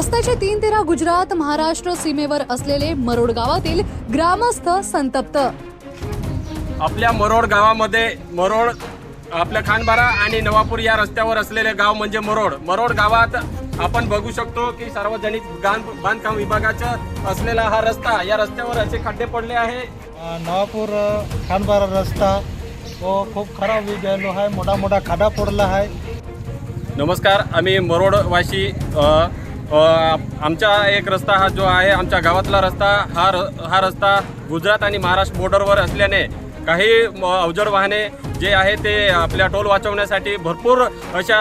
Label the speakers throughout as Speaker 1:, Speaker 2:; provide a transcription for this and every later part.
Speaker 1: रस्त्याचे तीन तेरा गुजरात महाराष्ट्र सीमेवर असलेले मरोड गावातील ग्रामस्थ संतप्त.
Speaker 2: आपल्या मरोड गावामध्ये मरोड आपल्या खानबारा आणि नवापूर या रस्त्यावर असलेले गाव म्हणजे मरोड. मरोड गावात आपण बघू शकतो की सार्वजनिक बांधकाम विभागाचा असलेला हा रस्ता या रस्त्यावर असे खड्डे पडले आहे.
Speaker 3: नवापूर खानबारा रस्ता तो खूप खराब होई गेलो आहे मोठा मोठा खाडा पडला आहे.
Speaker 2: नमस्कार आम्ही मरोडवासी आमचा एक रस्ता हा जो आहे आमच्या गावातला रस्ता हा र हा रस्ता गुजरात आणि महाराष्ट्र बॉर्डरवर असल्याने काही म, अवजड वाहने जे आहे ते आपल्या टोल वाचवण्यासाठी भरपूर अशा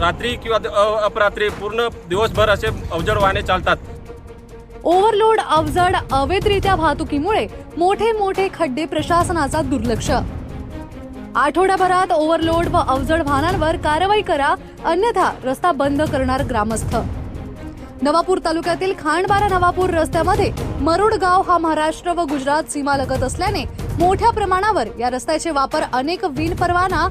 Speaker 2: रात्री किंवा द- अपरात्री पूर्ण दिवसभर असे अवजड वाहने चालतात.
Speaker 1: ओव्हरलोड अवजड अवैधरित्या वाहतुकीमुळे मोठे मोठे खड्डे प्रशासनाचा दुर्लक्ष. आठवड्याभरात ओव्हरलोड व अवजड वाहनांवर कारवाई करा अन्यथा रस्ता बंद करणार ग्रामस्थ. नवापूर तालुक्यातील खांडबारा नवापूर रस्त्यामध्ये मरुड गाव हा महाराष्ट्र व गुजरात सीमा लगत असल्याने मोठ्या प्रमाणावर या रस्त्याचे वापर अनेक विन परवाना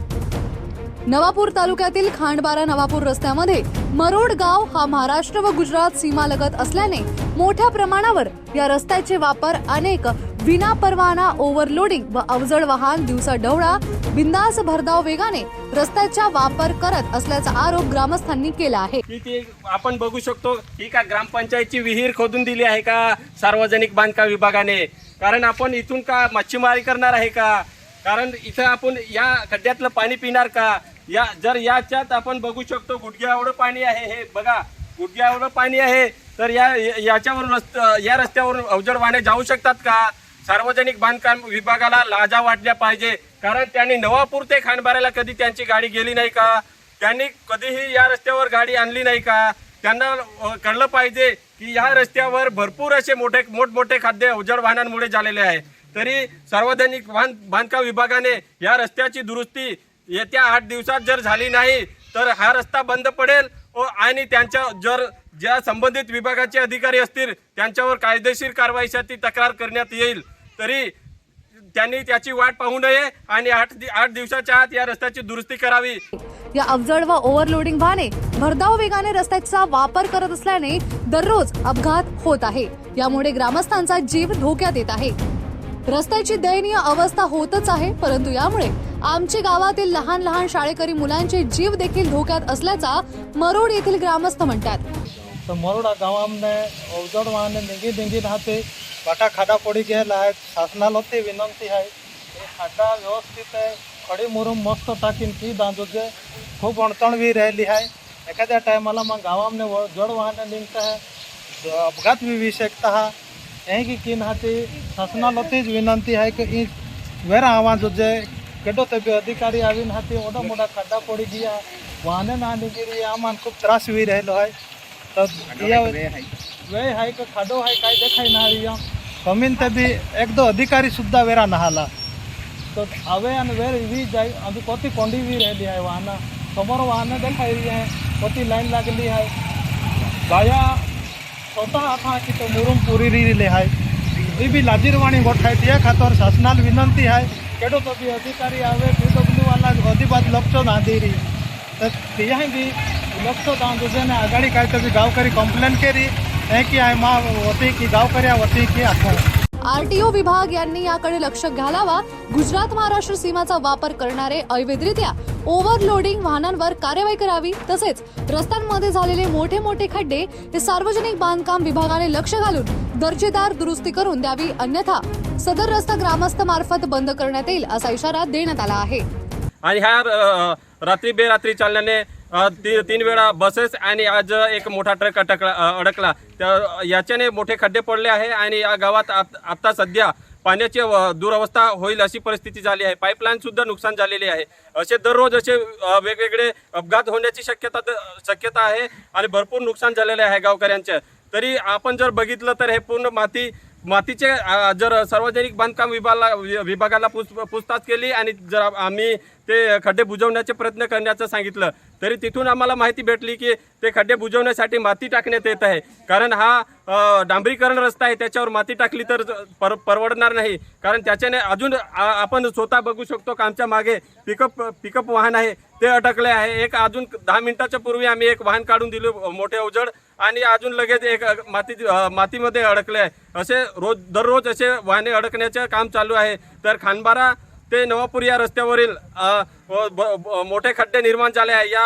Speaker 1: नवापूर तालुक्यातील खांडबारा नवापूर रस्त्यामध्ये मरोड गाव हा महाराष्ट्र व गुजरात सीमा लगत असल्याने मोठ्या प्रमाणावर या रस्त्याचे वापर अनेक विना परवाना ओव्हरलोडिंग व अवजड वाहन दिवसा डवळा बिंदास भरधाव वेगाने रस्त्याचा वापर करत असल्याचा आरोप ग्रामस्थांनी केला आहे.
Speaker 2: आपण बघू शकतो ही का ग्रामपंचायतची विहीर खोदून दिली आहे का सार्वजनिक बांधकाम विभागाने? कारण आपण इथून का मच्छीमारी करणार आहे का? कारण इथं आपण या खड्ड्यातलं पाणी पिणार का? या जर याच्यात आपण बघू शकतो गुडघ्या एवढं पाणी आहे हे. बघा गुडघ्या एवढं पाणी आहे तर या याच्यावरून रस्त या रस्त्यावरून अवजड वाहने जाऊ शकतात का? सार्वजनिक बांधकाम विभागाला लाजा वाटल्या पाहिजे. कारण त्यांनी नवापूर ते खानबाऱ्याला कधी त्यांची गाडी गेली नाही का? त्यांनी कधीही या रस्त्यावर गाडी आणली नाही का? त्यांना कळलं पाहिजे की या रस्त्यावर भरपूर असे मोठे मोठमोठे खाद्य उजड वाहनांमुळे झालेले आहे. तरी सार्वजनिक बांध बांधकाम विभागाने या रस्त्याची दुरुस्ती येत्या आठ दिवसात जर झाली नाही तर हा रस्ता बंद पडेल व आणि त्यांच्या जर ज्या संबंधित विभागाचे अधिकारी असतील त्यांच्यावर कायदेशीर कारवाईसाठी तक्रार करण्यात येईल. तरी त्यांनी त्याची वाट पाहू नये आणि आठ दि- आठ दिवसाच्या आत या रस्त्याची दुरुस्ती करावी.
Speaker 1: या अवजड व ओव्हरलोडिंग वाहने भरधाव वेगाने रस्त्याचा वापर करत असल्याने दररोज अपघात होत आहे. यामुळे ग्रामस्थांचा जीव धोक्यात येत आहे. रस्त्याची दयनीय अवस्था होतच आहे परंतु यामुळे आमच्या गावातील लहान लहान शाळेकरी मुलांचे जीव देखील धोक्यात असल्याचा मरोड येथील ग्रामस्थ म्हणतात.
Speaker 3: तर मरोडा गावामध्ये अवजड वाहने निघी निघी राहते. વાટા ખાડા પડી गेलेला आहेत शासनाला विनंती आहे हे ખાડા व्यवस्थित खडी मुरुम मस्त टाकीन ती दांजोचे खूप अडचण बी राहिली आहे एखाद्या टायमाला मग गावामध्ये जड वाहनं निघतं आहे अपघात बी शकता हा એ કે કિન હાથી શાસનાલથી જ વિનંતી હૈ કે એ વેર આવવા જોજે કેટલો તબી અધિકારી આવીને હાથી ઓડા મોટા ખાડા પડી ગયા. વાહને ના નીકળી આ માન ખૂબ ત્રાસ વી રહેલો હોય. તો વે હાય. કે ખાડો હાય કાંઈ દેખાય ના આવી ಕಮ್ಮಿಂತ ಬಿ ಎಕ್ದು ಅಧಿಕಾರಿ ಸುದ್ದ ವೇರ ನಹಾಲ તો હવે અને વેર એવી જાય આમ કોતી કોંડી બી રહેલી હાય વાહના. તમારો વાહને દેખાઈ રહી હાય કોતી લાઈન લાગેલી હાય ગાયા છોટા હાથા હાકી તો મુરુમ પૂરી રહી હાય. એ બી લાજીરવાણી ગોઠાય ત્યાં ખાતર શાસનાલ વિનંતી હાય. કેડો તો બી અધિકારી આવે, પીડબ્લ્યુ વાળા બધી બાદ લપસો દાંધી રહી તો ત્યાં બી લપસો દાંધો છે ને, આગાડી કાંઈ તો બી ગાવ કરી કમ્પ્લેન કરી. की आहे मा होती की गावकऱ्या होती की आपण
Speaker 1: आरटीओ विभाग यांनी याकडे लक्ष घालावा. गुजरात महाराष्ट्र सीमाचा वापर करणारे अवैधरित्या ओव्हरलोडिंग वाहनांवर कार्यवाही करावी. तसेच रस्त्यांमध्ये झालेले मोठे मोठे खड्डे हे सार्वजनिक बांधकाम विभागाने लक्ष घालून दर्जेदार दुरुस्ती करून द्यावी. अन्यथा सदर रस्ता ग्रामस्थ मार्फत बंद करण्यात येईल असा इशारा देण्यात आला आहे.
Speaker 2: आणि ह्या रात्री बेरात्री चालल्याने अ, ती तीन वेळा बसेस आणि आज एक मोठा ट्रक अटकला अडकला. तर याच्याने मोठे खड्डे पडले आहे आणि या गावात आत्ता सध्या पाण्याची अ, दुरवस्था होईल अशी परिस्थिती झाली आहे. पाईपलाईन सुद्धा नुकसान झालेली आहे. असे दररोज असे वेगवेगळे अपघात होण्याची शक्यता द- शक्यता आहे आणि भरपूर नुकसान झालेले आहे गावकऱ्यांचं. तरी आपण जर बघितलं तर हे पूर्ण माती मातीचे जर सार्वजनिक बांधकाम विभागाला विभागाला पूछ पूछताछ केली आणि जर आम्ही ते खड्डे बुजवण्याचे प्रयत्न करण्याचं सांगितलं. तरी तिथून आम्हाला माहिती भेटली की ते खड्डे बुजवण्यासाठी माती टाकण्यात येत आहे. कारण हा डांबरीकरण रस्ता आहे त्याच्यावर माती टाकली तर पर परवडणार नाही. कारण त्याच्याने अजून आपण स्वतः बघू शकतो का आमच्या मागे पिकअप पिकअप वाहन आहे ते अटकले आहे. एक अजून दहा मिनिटाच्या पूर्वी आम्ही एक वाहन काढून दिलो मोठे अवजड आणि अजून लगेच एक माती मातीमध्ये अडकले आहे. असे रोज दररोज असे वाहने अडकण्याचे काम चालू आहे. तर खानबारा ते नवापूर या रस्त्यावरील व- ब- मोठे खड्डे निर्माण झाले आहे. या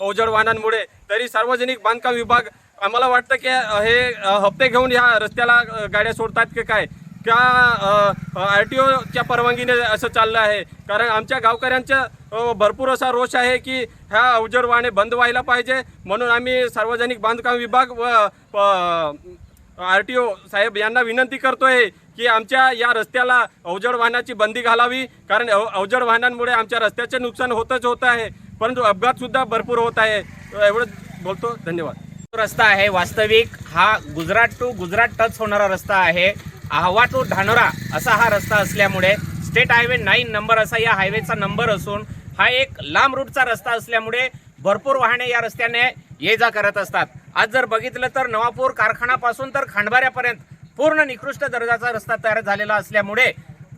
Speaker 2: अवजड वाहनांमुळे. तरी सार्वजनिक बांधकाम विभाग आम्हाला वाटतं की हे हप्ते घेऊन या रस्त्याला गाड्या सोडतात की काय? का आर टी ओच्या परवानगीने असं चाललं आहे? कारण आमच्या गावकऱ्यांचा भरपूर असा रोष आहे की ह्या अवजड वाहने बंद व्हायला पाहिजे. म्हणून आम्ही सार्वजनिक बांधकाम विभाग व आर टी ओ साहेब यांना विनंती करतोय की आमच्या या रस्त्याला अवजड वाहनाची बंदी घालावी कारण अव- अवजड वाहनांमुळे आमच्या रस्त्याचे नुकसान होतच होत आहे परंतु अपघातसुद्धा भरपूर होत आहे. एवढं बोलतो धन्यवाद.
Speaker 4: रस्ता आहे वास्तविक हा गुजरात टू गुजरात टच होणारा रस्ता आहे. आहवा टू धानोरा असा हा रस्ता असल्यामुळे स्टेट हायवे नाईन नंबर असा या हायवेचा नंबर असून हा एक लांब रूटचा रस्ता असल्यामुळे भरपूर वाहने या रस्त्याने ये जा करत असतात. आज जर बघितलं तर नवापूर कारखानापासून तर खांडबाऱ्यापर्यंत पूर्ण निकृष्ट दर्जाचा रस्ता तयार झालेला असल्यामुळे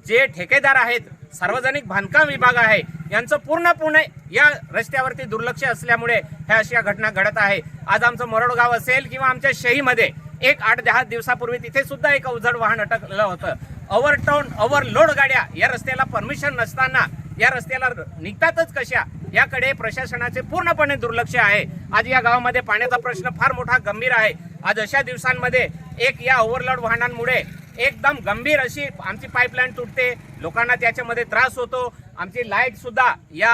Speaker 4: जे ठेकेदार आहेत सार्वजनिक बांधकाम विभाग आहे यांचं पूर्णपणे या रस्त्यावरती दुर्लक्ष असल्यामुळे ह्या अशा घटना घडत आहे. आज आमचं मरोड गाव असेल किंवा आमच्या शहीमध्ये एक आठ दहा दिवसापूर्वी तिथे सुद्धा एक अवजड वाहन अटकलं होतं. ओव्हरटाऊन ओव्हरलोड गाड्या या रस्त्याला परमिशन नसताना या रस्त्याला निघतातच कशा? याकडे प्रशासनाचे पूर्णपणे दुर्लक्ष आहे. आज या गावामध्ये पाण्याचा प्रश्न फार मोठा गंभीर आहे. आज अशा दिवसांमध्ये एक या ओव्हरलोड वाहनांमुळे एकदम गंभीर अशी आमची पाईपलाईन तुटते. लोकांना त्याच्यामध्ये त्रास होतो. आमची लाईटसुद्धा या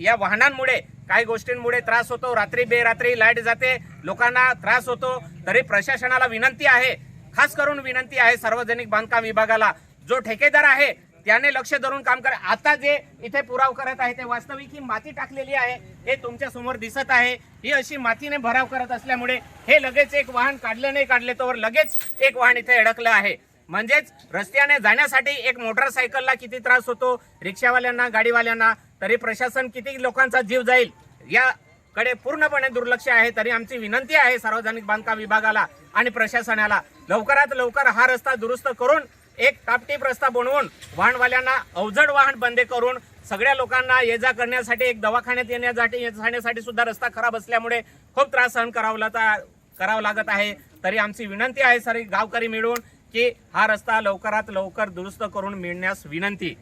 Speaker 4: या वाहनांमुळे काही गोष्टींमुळे त्रास होतो. रात्री बेरात्री लाइट जाते. लोकांना त्रास होतो. तरी प्रशासनाला विनंती आहे खास करून विनंती आहे सार्वजनिक बांधकाम विभागाला. जो ठेकेदार आहे त्याने लक्ष धरून काम करा. आता जे इथे पुराव करत आहे ते वास्तविक ही माती टाकलेली आहे हे तुमच्यासमोर दिसत आहे. ही अशी मातीने भराव करत असल्यामुळे हे लगेच एक वाहन काढलं नाही काढले तर लगेच एक वाहन इथे अडकलं आहे. म्हणजेच रस्त्याने जाण्यासाठी एक मोटरसायकलला किती त्रास होतो रिक्षावाल्यांना गाडीवाल्यांना तरी प्रशासन किती लोकांचा जीव जाईल याकडे पूर्णपणे दुर्लक्ष आहे तरी आमची विनंती आहे सार्वजनिक बांधकाम विभागाला आणि प्रशासनाला. लवकरात लवकर हा रस्ता दुरुस्त करून एक टापटीप रस्ता बनवून वाहनवाल्यांना अवजड वाहन बंद करून सगळ्या लोकांना ये जा करण्यासाठी एक दवाखान्यात येण्यासाठी जाण्यासाठी सुद्धा रस्ता खराब असल्यामुळे खूप त्रास सहन करावा लागता करावं लागत आहे. तरी आमची विनंती आहे सर गावकरी मिळून की हा रस्ता लवकरात लवकर दुरुस्त करून मिळण्यास विनंती.